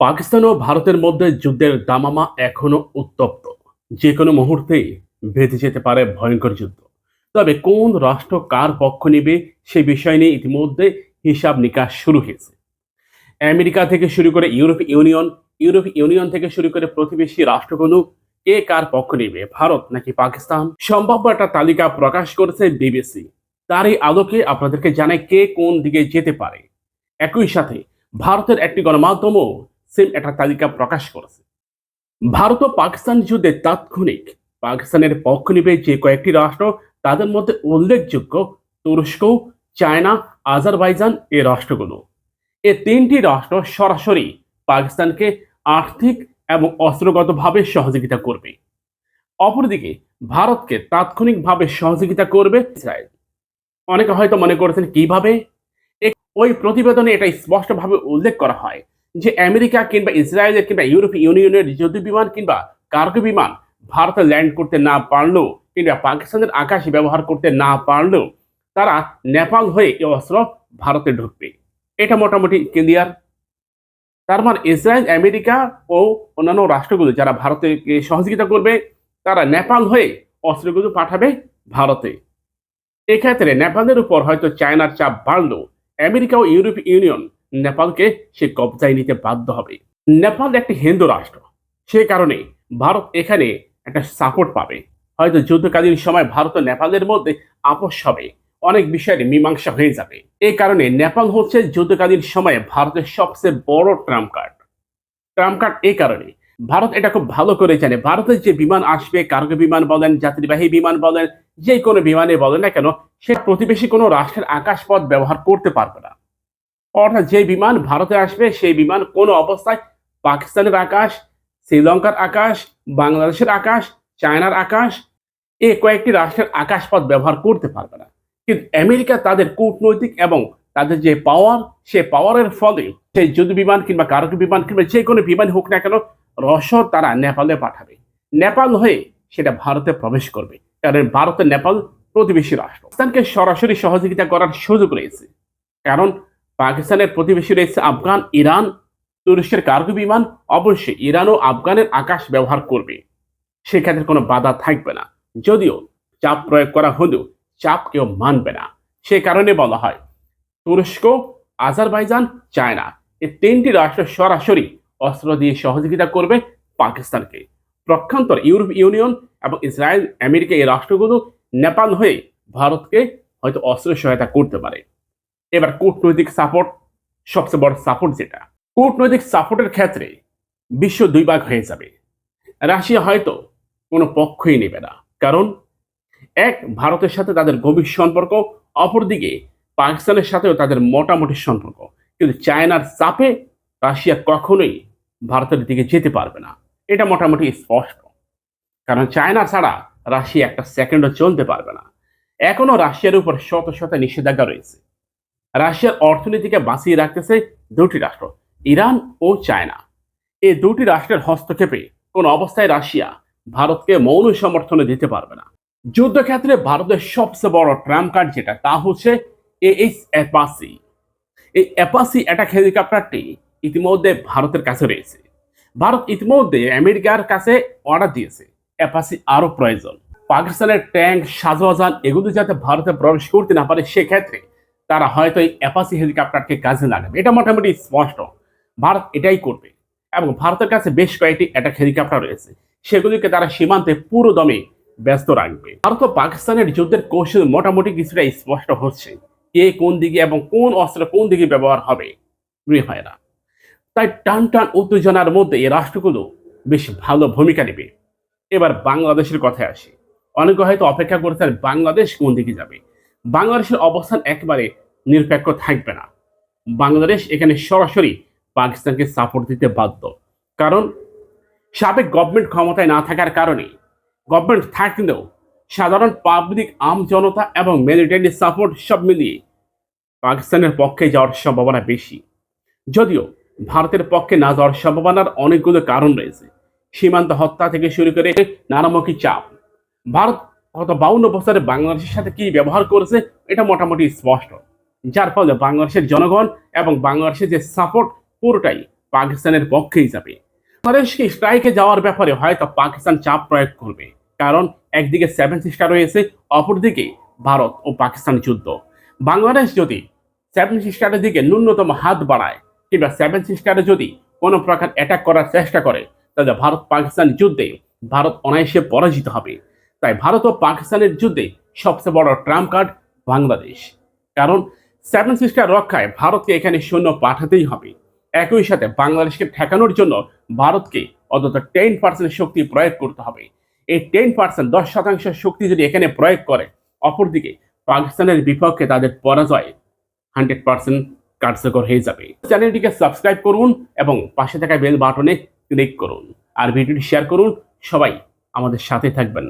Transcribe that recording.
পাকিস্তান ও ভারতের মধ্যে যুদ্ধের দামামা এখনও উত্তপ্ত। যে কোনো মুহূর্তেই বেঁধে যেতে পারে ভয়ঙ্কর যুদ্ধ। তবে কোন রাষ্ট্র কার পক্ষ নেবে সে বিষয় নিয়ে ইতিমধ্যে হিসাব নিকাশ শুরু হয়েছে। আমেরিকা থেকে শুরু করে ইউরোপ ইউনিয়ন ইউরোপ ইউনিয়ন থেকে শুরু করে প্রতিবেশী রাষ্ট্রগুলো কে কার পক্ষ নেবে, ভারত নাকি পাকিস্তান? সম্ভাব্য একটা তালিকা প্রকাশ করেছে বিবিসি। তারই আলোকে আপনাদেরকে জানায় কে কোন দিকে যেতে পারে। একই সাথে ভারতের একটি গণমাধ্যমও সেম একটা তালিকা প্রকাশ করেছে। ভারত ও পাকিস্তান যুদ্ধে তাৎক্ষণিক পাকিস্তানের পক্ষ নেবে যে কয়েকটি রাষ্ট্র, তাদের মধ্যে উল্লেখযোগ্য তুরস্ক, চায়না, আজারবাইজান এই রাষ্ট্রগুলো। এ তিনটি রাষ্ট্র সরাসরি পাকিস্তানকে আর্থিক এবং অস্ত্রগতভাবে সহযোগিতা করবে। অপরদিকে ভারতকে তাৎক্ষণিকভাবে সহযোগিতা করবে ইসরায়েল। অনেকে হয়তো মনে করেছেন, কীভাবে? এ- ওই প্রতিবেদনে এটা স্পষ্টভাবে উল্লেখ করা হয় যে আমেরিকা কিংবা ইসরায়েলের কিংবা ইউরোপীয় ইউনিয়নের যুদ্ধ বিমান কিংবা কার্গো বিমান ভারতে ল্যান্ড করতে না পারলেও কিংবা পাকিস্তানের আকাশে ব্যবহার করতে না পারলেও তারা নেপাল হয়ে এই অস্ত্র ভারতে ঢুকবে। এটা মোটামুটি ক্লিয়ার। তার মানে ইসরায়েল, আমেরিকা ও অন্যান্য রাষ্ট্রগুলো যারা ভারতে সহযোগিতা করবে, তারা নেপাল হয়ে অস্ত্রগুলো পাঠাবে ভারতে। এক্ষেত্রে নেপালের উপর হয়তো চায়নার চাপ বাড়লেও আমেরিকা ও ইউরোপীয় ইউনিয়ন নেপালকে সে কবজায় নিতে বাধ্য হবে। নেপাল একটি হিন্দু রাষ্ট্র। সে কারণে ভারত এখানে একটা সাপোর্ট পাবে। হয়তো যুদ্ধকালীন সময় ভারত ও নেপালের মধ্যে আপোষ হবে। অনেক বিষয়ের মীমাংসা হয়ে যাবে। এই কারণে নেপাল হচ্ছে যুদ্ধকালীন সময়ে ভারতের সবচেয়ে বড় ট্রাম্প কার্ড। ট্রাম্প কার্ড এই কারণে ভারত এটা খুব ভালো করে জানে। ভারতের যে বিমান আসবে, কার্গো বিমান বলেন, যাত্রীবাহী বিমান বলেন যে কোনো বিমানে বলেন না কেন, সে প্রতিবেশী কোনো রাষ্ট্রের আকাশপথ ব্যবহার করতে পারবে না। অর্থাৎ যে বিমান ভারতে আসবে সেই বিমান কোনো অবস্থায় পাকিস্তানের আকাশ শ্রীলঙ্কার আকাশ বাংলাদেশের আকাশ চায়নার আকাশ এ কয়েকটি রাষ্ট্রের আকাশপথ ব্যবহার করতে পারবে না কিন্তু আমেরিকা তাদের কূটনৈতিক এবং তাদের যে পাওয়ার সে পাওয়ারের ফলে সেই যুদ্ধ বিমান কিংবা কার্গো বিমান কিংবা যে কোনো বিমান হোক না কেন রসদ তারা নেপালে পাঠাবে নেপাল হয়ে সেটা ভারতে প্রবেশ করবে কারণ ভারত নেপাল প্রতিবেশী রাষ্ট্র পাকিস্তানকে সরাসরি সহযোগিতা করার সুযোগ রয়েছে। কারণ পাকিস্তানের প্রতিবেশী রয়েছে আফগান, ইরান, তুরস্কের কার্গো বিমান। অবশ্যই ইরান ও আফগানের আকাশ ব্যবহার করবে। সেক্ষেত্রে কোনো বাধা থাকবে না। যদিও চাপ প্রয়োগ করা হলেও চাপ কেউ মানবে না। সে কারণে বলা হয়, তুরস্ক, আজারবাইজান, চায়না এই তিনটি রাষ্ট্র সরাসরি অস্ত্র দিয়ে সহযোগিতা করবে পাকিস্তানকে। প্রক্ষান্তর ইউরোপ ইউনিয়ন এবং ইসরায়েল, আমেরিকা এই রাষ্ট্রগুলো নেপাল হয়ে ভারতকে হয়তো অস্ত্র সহায়তা করতে পারে। এবার কূটনৈতিক সাপোর্ট সবচেয়ে বড় সাপোর্ট যেটা। কূটনৈতিক সাপোর্টের ক্ষেত্রে বিশ্ব দুই ভাগ হয়ে যাবে। রাশিয়া হয়তো কোনো পক্ষই নেবে না। কারণ এক, ভারতের সাথে তাদের গভীর সম্পর্ক, অপরদিকে পাকিস্তানের সাথেও তাদের মোটামুটি সম্পর্ক। কিন্তু চায়নার চাপে রাশিয়া কখনোই ভারতের দিকে যেতে পারবে না। এটা মোটামুটি স্পষ্ট। কারণ চায়না ছাড়া রাশিয়া একটা সেকেন্ডও চলতে পারবে না। এখনও রাশিয়ার উপর শত শত নিষেধাজ্ঞা রয়েছে। রাশিয়ার অর্থনীতিকে বাঁচিয়ে রাখতেছে দুটি রাষ্ট্র, ইরান ও চায়না। এই দুটি রাষ্ট্রের হস্তক্ষেপে কোন অবস্থায় রাশিয়া ভারতকে মৌন সমর্থনে দিতে পারবে না। যুদ্ধক্ষেত্রে ভারতের সবচেয়ে বড় ট্রাম্প কার্ড যেটা, তা হচ্ছে এইচ অ্যাপাসি এই অ্যাপাসি অ্যাটাক হেলিকপ্টারটি ইতিমধ্যে ভারতের কাছে রয়েছে। ভারত ইতিমধ্যে আমেরিকার কাছে অর্ডার দিয়েছে। অ্যাপাসি আরও প্রয়োজন। পাকিস্তানের ট্যাঙ্ক সাজওয়াজান এগুলো যাতে ভারতে প্রবেশ করতে না পারে, সেক্ষেত্রে তারা হয়তো এই অ্যাপাসি হেলিকপ্টারকে কাজে লাগাবে। এটা মোটামুটি স্পষ্ট। ভারত এটাই করবে। এবং ভারতের কাছে বেশ কয়েকটি অ্যাটাক হেলিকপ্টার রয়েছে। সেগুলিকে তারা সীমান্তে পুরো দমে ব্যস্ত রাখবে। ভারত ও পাকিস্তানের যুদ্ধের কৌশল মোটামুটি কিছুটা স্পষ্ট হচ্ছে। কে কোন দিকে এবং কোন অস্ত্র কোন দিকে ব্যবহার হবে, প্রিয় ভাইরা তাই টান টান উত্তেজনার মধ্যে এই রাষ্ট্রগুলো বেশ ভালো ভূমিকা নেবে। এবার বাংলাদেশের কথায় আসি। অনেকে হয়তো অপেক্ষা করছেন বাংলাদেশ কোন দিকে যাবে। বাংলাদেশের অবস্থান একেবারে নিরপেক্ষ থাকবে না। বাংলাদেশ এখানে সরাসরি পাকিস্তানকে সাপোর্ট দিতে বাধ্য। কারণ সাবেক গভর্নমেন্ট ক্ষমতায় না থাকার কারণে গভর্নমেন্ট থাকলেও সাধারণ পাবলিক আম জনতা এবং মিলিটারি সাপোর্ট সব মিলিয়ে পাকিস্তানের পক্ষে যাওয়ার সম্ভাবনা বেশি। যদিও ভারতের পক্ষে না যাওয়ার সম্ভাবনার অনেকগুলো কারণ রয়েছে। সীমান্ত হত্যা থেকে শুরু করে নানামুখী চাপ। ভারত গত বাউন্ন বছরে বাংলাদেশের সাথে কি ব্যবহার করেছে, এটা মোটামুটি স্পষ্ট। যার ফলে বাংলাদেশের জনগণ এবং বাংলাদেশের যে সাপোর্ট পুরোটাই পাকিস্তানের পক্ষেই যাবে। বাংলাদেশকে স্ট্রাইকে যাওয়ার ব্যাপারে হয়তো পাকিস্তান চাপ প্রয়োগ করবে, কারণ একদিকে সেভেন সিস্টার রয়েছে, অপরদিকে ভারত ও পাকিস্তান যুদ্ধ। বাংলাদেশ যদি সেভেন সিস্টারের দিকে ন্যূনতম হাত বাড়ায়, কিংবা সেভেন সিস্টারে যদি কোনো প্রকার অ্যাটাক করার চেষ্টা করে, তাহলে ভারত পাকিস্তান যুদ্ধে ভারত অনায়াসে পরাজিত হবে। তাই ভারত ও পাকিস্তানের যুদ্ধে সবচেয়ে বড় ট্রাম্প কার্ড বাংলাদেশ। কারণ সেভেন সিস্টার রক্ষায় ভারতকে এখানে সৈন্য পাঠাতেই হবে। একই সাথে বাংলাদেশকে ঠেকানোর জন্য ভারতকে অন্তত টেন পার্সেন্ট শক্তি প্রয়োগ করতে হবে। এই টেন পার্সেন্ট দশ শতাংশ শক্তি যদি এখানে প্রয়োগ করে, অপরদিকে পাকিস্তানের বিপক্ষে তাদের পরাজয় হান্ড্রেড পার্সেন্ট কার্যকর হয়ে যাবে। চ্যানেলটিকে সাবস্ক্রাইব করুন এবং পাশে থাকা বেল বাটনে ক্লিক করুন। আর ভিডিওটি শেয়ার করুন। সবাই আমাদের সাথে থাকবেন।